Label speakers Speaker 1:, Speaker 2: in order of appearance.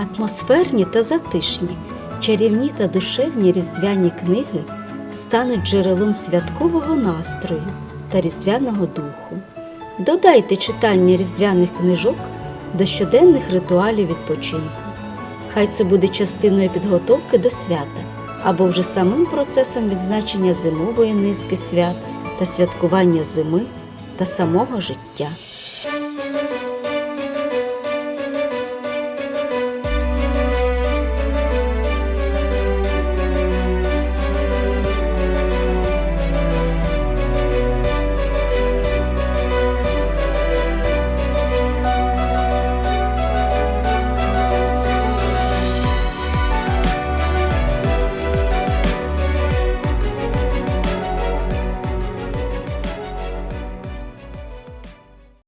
Speaker 1: Атмосферні та затишні, чарівні та душевні різдвяні книги стануть джерелом святкового настрою та різдвяного духу. Додайте читання різдвяних книжок до щоденних ритуалів відпочинку. Хай це буде частиною підготовки до свята або вже самим процесом відзначення зимової низки свят та святкування зими та самого життя.